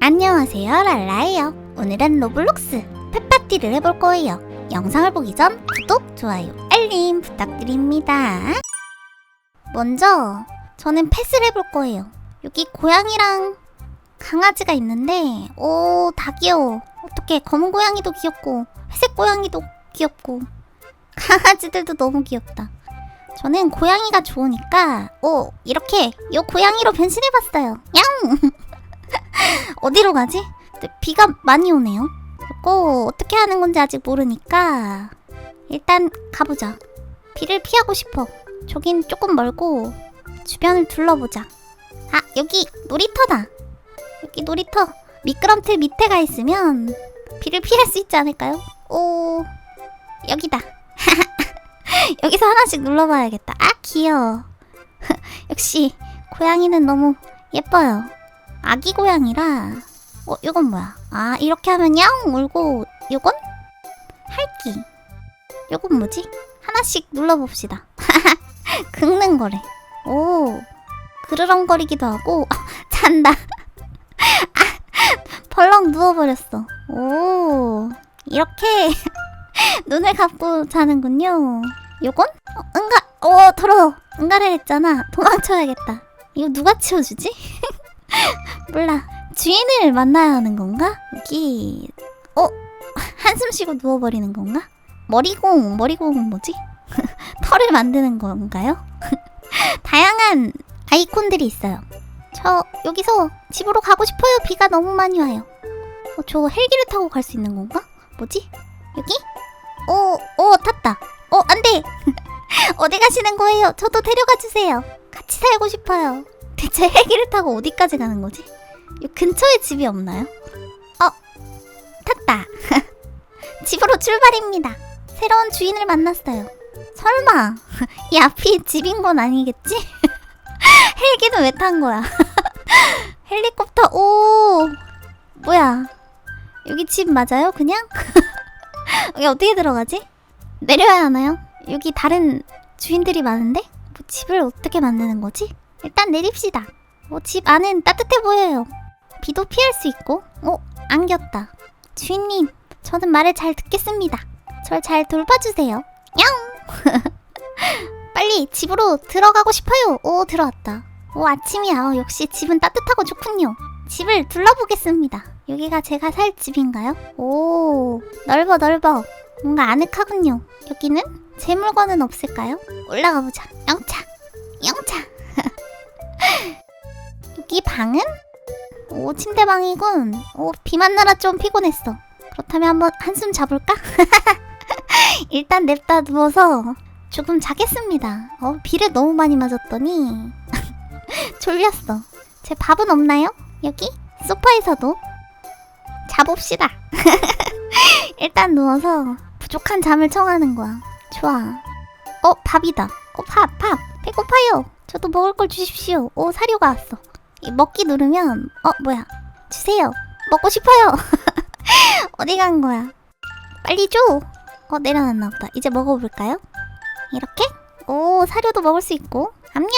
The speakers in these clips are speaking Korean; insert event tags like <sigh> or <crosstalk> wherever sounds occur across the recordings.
안녕하세요 랄라예요. 오늘은 로블록스 펫파티를 해볼 거예요. 영상을 보기 전 구독, 좋아요, 알림 부탁드립니다. 먼저 저는 펫을 해볼 거예요. 여기 고양이랑 강아지가 있는데 오 다 귀여워. 어떻게 검은 고양이도 귀엽고 회색 고양이도 귀엽고 강아지들도 너무 귀엽다. 저는 고양이가 좋으니까 오 이렇게 요 고양이로 변신해봤어요. 냥 어디로 가지? 근데 비가 많이 오네요. 이거 어떻게 하는 건지 아직 모르니까 일단 가보자. 비를 피하고 싶어. 저긴 조금 멀고 주변을 둘러보자. 아 여기 놀이터다. 여기 놀이터 미끄럼틀 밑에 가 있으면 비를 피할 수 있지 않을까요? 오 여기다. <laughs> 여기서 하나씩 눌러봐야겠다. 아 귀여워. <laughs> 역시 고양이는 너무 예뻐요. 아기 고양이라 어 이건 뭐야? 아 이렇게 하면 야옹 울고 요건 할기. 요건 뭐지? 하나씩 눌러봅시다. <laughs> 긁는 거래. 오 그르렁거리기도 하고 아, <laughs> 잔다. 아, 벌렁 누워버렸어. 오 이렇게 <laughs> 눈을 감고 자는군요. 요건? 어, 응가 오 더러워. 응가를 했잖아. 도망쳐야겠다. 이거 누가 치워주지? 몰라. 주인을 만나야 하는 건가? 여기 어 한숨 쉬고 누워버리는 건가? 머리공 머리공은 뭐지? <laughs> 털을 만드는 건가요? <laughs> 다양한 아이콘들이 있어요. 저 여기서 집으로 가고 싶어요. 비가 너무 많이 와요. 어, 저 헬기를 타고 갈 수 있는 건가? 뭐지? 여기? 오, 오 탔다. 어 안 돼. <laughs> 어디 가시는 거예요? 저도 데려가 주세요. 같이 살고 싶어요. 대체 헬기를 타고 어디까지 가는 거지? 이 근처에 집이 없나요? 어, 탔다. <laughs> 집으로 출발입니다. 새로운 주인을 만났어요. 설마 <laughs> 이 앞이 집인 건 아니겠지? <laughs> 헬기는 왜 탄 거야? 헬리콥터 오 뭐야? 여기 집 맞아요? 그냥? 여기 어떻게 들어가지? 내려야 하나요? 여기 다른 주인들이 많은데? 뭐 집을 어떻게 만드는 거지? 일단 내립시다. 어, 집 안은 따뜻해 보여요. 비도 피할 수 있고, 어, 안겼다. 주인님, 저는 말을 잘 듣겠습니다. 절 잘 돌봐주세요. 냥! <laughs> 빨리 집으로 들어가고 싶어요. 오, 들어왔다. 오, 아침이야. 어, 역시 집은 따뜻하고 좋군요. 집을 둘러보겠습니다. 여기가 제가 살 집인가요? 오, 넓어, 넓어. 뭔가 아늑하군요. 여기는 제 물건은 없을까요? 올라가 보자. 영차, 영차. 여기 방은? 오, 침대방이군. 오, 비 맞느라 좀 피곤했어. 그렇다면 한번 한숨 자볼까? <laughs> 일단 냅다 누워서 조금 자겠습니다. 어, 비를 너무 많이 맞았더니 <laughs> 졸렸어. 제 밥은 없나요? 여기? 소파에서도? 자봅시다. <laughs> 일단 누워서 부족한 잠을 청하는 거야. 좋아. 어, 밥이다. 어, 밥, 밥. 배고파요. 저도 먹을 걸 주십시오. 오, 사료가 왔어. 이 먹기 누르면, 어, 뭐야. 주세요. 먹고 싶어요. <laughs> 어디 간 거야? 빨리 줘. 어, 내려놨나 보다. 이제 먹어볼까요? 이렇게? 오, 사료도 먹을 수 있고. 암냠.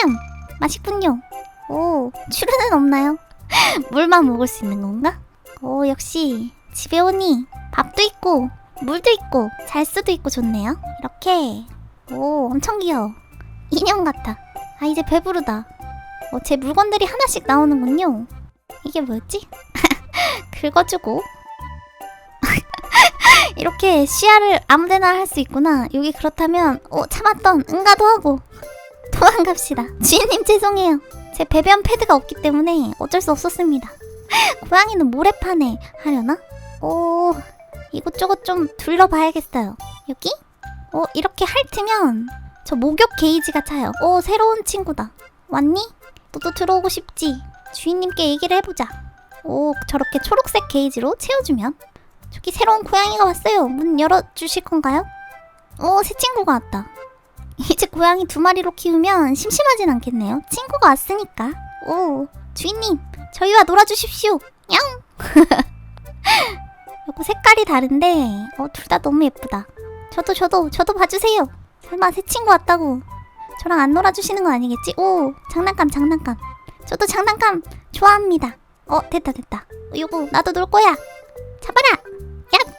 맛있군요. 오, 추루는 없나요? <laughs> 물만 먹을 수 있는 건가? 오, 역시 집에 오니 밥도 있고 물도 있고 잘 수도 있고 좋네요. 이렇게. 오, 엄청 귀여워. 인형 같아. 아, 이제 배부르다. 어, 제 물건들이 하나씩 나오는군요. 이게 뭐였지? <laughs> 긁어주고. <laughs> 이렇게 시야를 아무데나 할 수 있구나. 여기 그렇다면, 어, 참았던 응가도 하고. 도망갑시다. 주인님 죄송해요. 제 배변 패드가 없기 때문에 어쩔 수 없었습니다. <laughs> 고양이는 모래판에 하려나? 오, 이곳저곳 좀 둘러봐야겠어요. 여기? 어, 이렇게 핥으면 저 목욕 게이지가 차요. 오, 새로운 친구다. 왔니? 너도 들어오고 싶지? 주인님께 얘기를 해보자. 오, 저렇게 초록색 게이지로 채워주면. 저기 새로운 고양이가 왔어요. 문 열어주실 건가요? 오, 새 친구가 왔다. <laughs> 이제 고양이 두 마리로 키우면 심심하진 않겠네요. 친구가 왔으니까. 오, 주인님, 저희와 놀아주십시오. 냥! <laughs> 요거 색깔이 다른데, 어, 둘 다 너무 예쁘다. 저도, 저도, 저도 봐주세요. 설마 새 친구 왔다고. 저랑 안 놀아주시는 거 아니겠지? 오, 장난감, 장난감. 저도 장난감 좋아합니다. 어 됐다 됐다. 요거 나도 놀 거야. 잡아라! 야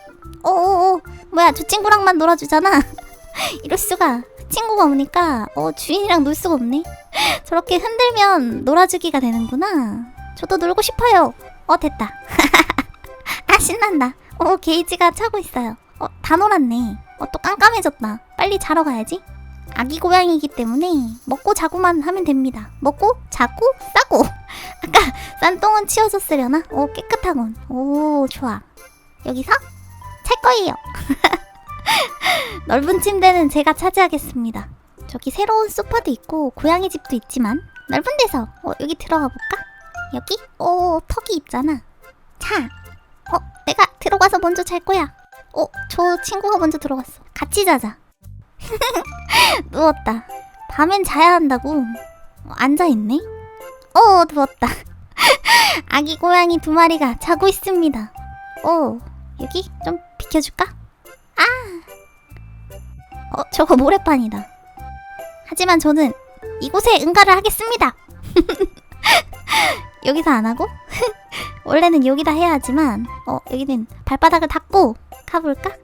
어어어. 뭐야 저 친구랑만 놀아주잖아. <laughs> 이럴 수가. 친구가 오니까 어 주인이랑 놀 수가 없네. <laughs> 저렇게 흔들면 놀아주기가 되는구나. 저도 놀고 싶어요. 어 됐다. <laughs> 아 신난다. 어 게이지가 차고 있어요. 어다 놀았네 어 또 깜깜해졌다. 빨리 자러 가야지. 아기 고양이기 때문에 먹고 자고만 하면 됩니다. 먹고 자고 싸고. <laughs> 아까 싼 똥은 치워줬으려나? 오 깨끗하군. 오 좋아. 여기서 잘 거예요. <laughs> 넓은 침대는 제가 차지하겠습니다. 저기 새로운 소파도 있고 고양이 집도 있지만 넓은 데서 어 여기 들어가 볼까? 여기? 오 턱이 있잖아. 자 어, 내가 들어가서 먼저 잘 거야. 어, 저 친구가 먼저 들어갔어. 같이 자자. <laughs> 누웠다. 밤엔 자야 한다고. 어, 앉아있네. 어, 누웠다. <laughs> 아기 고양이 두 마리가 자고 있습니다. 어, 여기 좀 비켜줄까? 아! 어, 저거 모래판이다. 하지만 저는 이곳에 응가를 하겠습니다. <laughs> 여기서 안 하고? 원래는 여기다 해야 하지만 어 여기는 발바닥을 닦고 가볼까?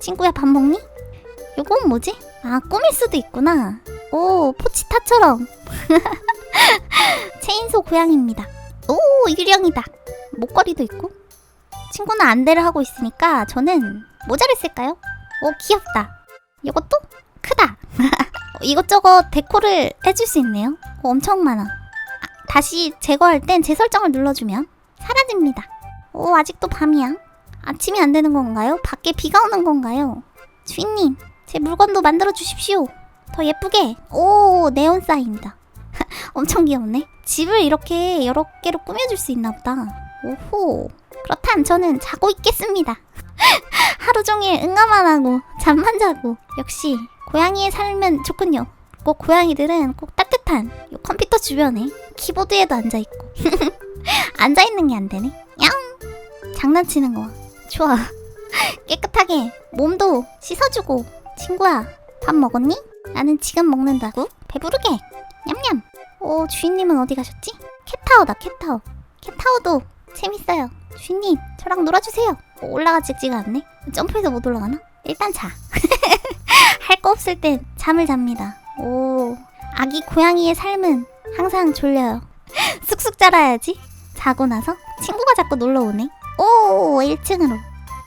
친구야 밥 먹니? 요건 뭐지? 아 꾸밀 수도 있구나 오 포치타처럼 <laughs> 체인소 고양이입니다 오 유령이다 목걸이도 있고 친구는 안대를 하고 있으니까 저는 모자를 쓸까요? 오 귀엽다 요것도 크다 어, <laughs> 이것저것 데코를 해줄 수 있네요 어, 엄청 많아 다시 제거할 땐 재설정을 눌러주면 사라집니다. 오, 아직도 밤이야. 아침이 안 되는 건가요? 밖에 비가 오는 건가요? 주인님, 제 물건도 만들어 주십시오. 더 예쁘게. 오, 네온 사인이다. <laughs> 엄청 귀엽네. 집을 이렇게 여러 개로 꾸며줄 수 있나 보다. 오호. 그렇다면 저는 자고 있겠습니다. <laughs> 하루 종일 응가만 하고 잠만 자고 역시 고양이의 삶은 좋군요. 꼭 고양이들은 꼭 따뜻한 요 컴퓨터 주변에 키보드에도 앉아 있고 <laughs> 앉아 있는 게 안 되네. 양 장난치는 거 좋아. 깨끗하게 몸도 씻어주고 친구야 밥 먹었니? 나는 지금 먹는다고 배부르게 냠냠. 오 주인님은 어디 가셨지? 캣타워다 캣타워. 캣타워도 재밌어요. 주인님 저랑 놀아주세요. 오, 올라가지지가 않네. 점프해서 못 올라가나? 일단 자. <laughs> 할 거 없을 땐 잠을 잡니다. 오, 아기 고양이의 삶은 항상 졸려요. <laughs> 쑥쑥 자라야지. 자고 나서 친구가 자꾸 놀러 오네. 오, 1층으로.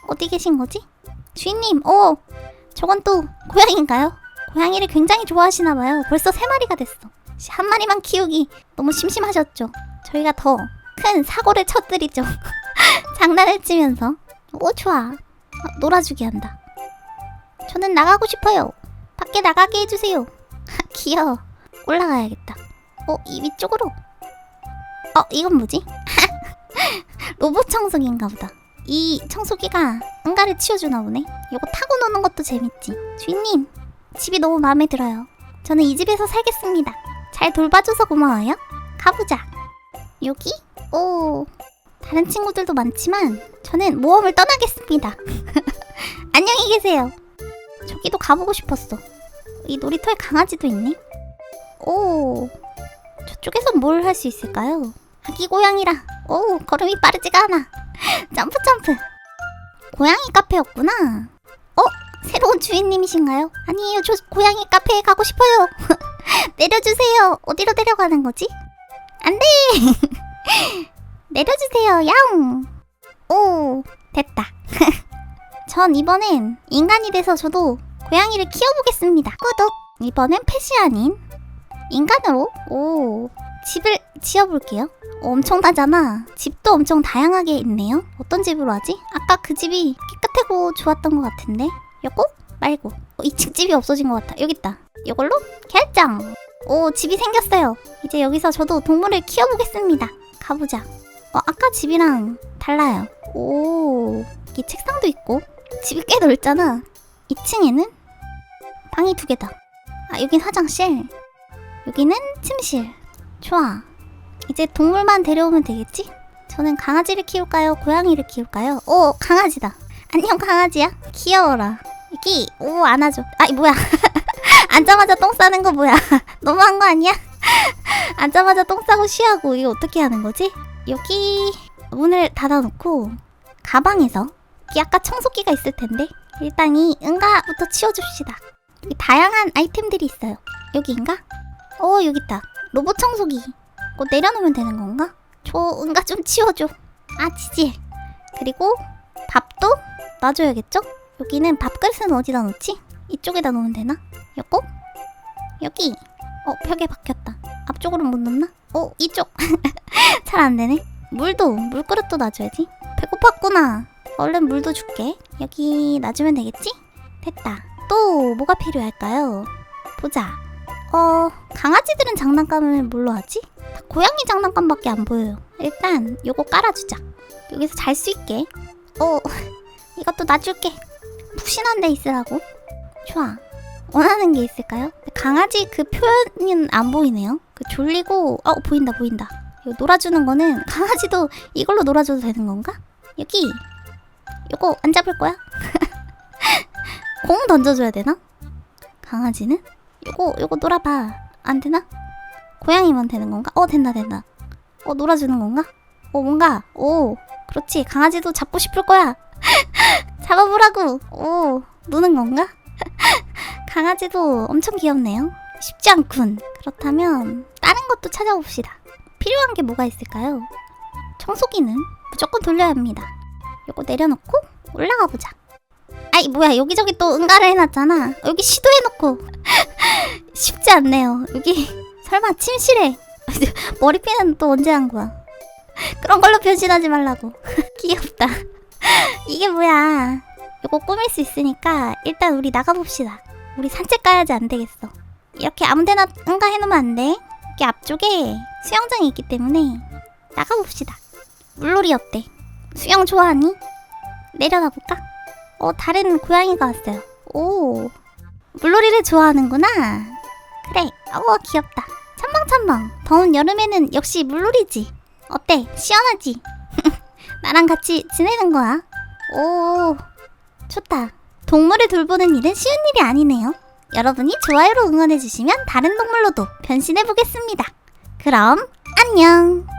어디 계신 거지? 주인님, 오, 저건 또 고양인가요? 고양이를 굉장히 좋아하시나 봐요. 벌써 세 마리가 됐어. 한 마리만 키우기 너무 심심하셨죠? 저희가 더 큰 사고를 쳐드리죠. <laughs> 장난을 치면서. 오, 좋아. 어, 놀아주게 한다. 저는 나가고 싶어요. 밖에 나가게 해주세요. <laughs> 귀여워. 올라가야겠다. 어, 이 위쪽으로. 어, 이건 뭐지? <laughs> 로봇 청소기인가 보다. 이 청소기가 응가를 치워주나 보네. 이거 타고 노는 것도 재밌지. 주인님, 집이 너무 마음에 들어요. 저는 이 집에서 살겠습니다. 잘 돌봐줘서 고마워요. 가보자. 여기? 오, 다른 친구들도 많지만 저는 모험을 떠나겠습니다. <laughs> 안녕히 계세요. 저기도 가보고 싶었어. 이 놀이터에 강아지도 있네. 오, 저쪽에선 뭘할 수 있을까요? 아기 고양이라. 오, 걸음이 빠르지가 않아. 점프 점프. 고양이 카페였구나. 어, 새로운 주인님이신가요? 아니에요, 저 고양이 카페에 가고 싶어요. <laughs> 내려주세요. 어디로 내려가는 거지? 안 돼. <laughs> 내려주세요, 양. 오, 됐다. <laughs> 전 이번엔 인간이 돼서 저도 고양이를 키워보겠습니다. 구독! 이번엔 펫이 아닌 인간으로 오 집을 지어볼게요. 어, 엄청나잖아. 집도 엄청 다양하게 있네요. 어떤 집으로 하지? 아까 그 집이 깨끗하고 좋았던 것 같은데. 요거? 말고. 어, 2층 집이 없어진 것 같아. 여기 있다. 이걸로 결정. 오 집이 생겼어요. 이제 여기서 저도 동물을 키워보겠습니다. 가보자. 어 아까 집이랑 달라요. 오 여기 책상도 있고 집이 꽤 넓잖아. 2층에는 방이 두 개다. 아, 여긴 화장실. 여기는 침실. 좋아. 이제 동물만 데려오면 되겠지? 저는 강아지를 키울까요? 고양이를 키울까요? 오, 강아지다. 안녕, 강아지야. 귀여워라. 여기, 오, 안아줘. 아이, 뭐야. <laughs> 앉자마자 똥 싸는 거 뭐야. <laughs> 너무한 거 아니야? <laughs> 앉자마자 똥 싸고 쉬하고 이거 어떻게 하는 거지? 여기 문을 닫아놓고 가방에서 여기 아까 청소기가 있을 텐데 일단 이 응가부터 치워줍시다. 여기 다양한 아이템들이 있어요. 여기인가? 어 여기 있다. 로봇 청소기. 이거 내려놓으면 되는 건가? 저 응가 좀 치워줘. 아 지지. 그리고 밥도 놔줘야겠죠? 여기는 밥그릇은 어디다 놓지? 이쪽에다 놓으면 되나? 요거? 여기. 어 벽에 박혔다. 앞쪽으로 못 넣나? 어 이쪽. <laughs> 잘 안 되네. 물도 물그릇도 놔줘야지. 배고팠구나. 얼른 물도 줄게. 여기 놔주면 되겠지? 됐다. 또 뭐가 필요할까요? 보자. 어 강아지들은 장난감을 뭘로 하지? 다 고양이 장난감밖에 안 보여요. 일단 요거 깔아주자. 여기서 잘 수 있게. 어 <laughs> 이것도 놔줄게. 푹신한 데 있으라고. 좋아. 원하는 게 있을까요? 강아지 그 표현은 안 보이네요. 그 졸리고 어 보인다 보인다. 이거 놀아주는 거는 <laughs> 강아지도 이걸로 놀아줘도 되는 건가? 여기 요거 안 잡을 거야? <laughs> 공 던져줘야 되나? 강아지는? 요거 요거 놀아봐 안 되나? 고양이만 되는 건가? 어 된다 된다. 어 놀아주는 건가? 어 뭔가 오 그렇지. 강아지도 잡고 싶을 거야. <laughs> 잡아보라고. 오 노는 건가? <laughs> 강아지도 엄청 귀엽네요. 쉽지 않군. 그렇다면 다른 것도 찾아봅시다. 필요한 게 뭐가 있을까요? 청소기는 무조건 돌려야 합니다. 요거 내려놓고 올라가 보자. 아이 뭐야. 여기저기 또 응가를 해놨잖아. 여기 시도해놓고. <laughs> 쉽지 않네요. 여기 설마 침실에 <laughs> 머리핀은 또 언제 한 거야 그런 걸로 변신하지 말라고 <laughs> 귀엽다 <laughs> 이게 뭐야 요거 꾸밀 수 있으니까 일단 우리 나가봅시다 우리 산책 가야지 안 되겠어 이렇게 아무데나 응가 해놓으면 안 돼 여기 앞쪽에 수영장이 있기 때문에 나가봅시다 물놀이 어때? 수영 좋아하니? 내려가 볼까? 어, 다른 고양이가 왔어요. 오, 물놀이를 좋아하는구나. 그래, 어, 귀엽다. 첨벙첨벙. 더운 여름에는 역시 물놀이지. 어때? 시원하지? <laughs> 나랑 같이 지내는 거야. 오, 좋다. 동물을 돌보는 일은 쉬운 일이 아니네요. 여러분이 좋아요로 응원해주시면 다른 동물로도 변신해보겠습니다. 그럼, 안녕!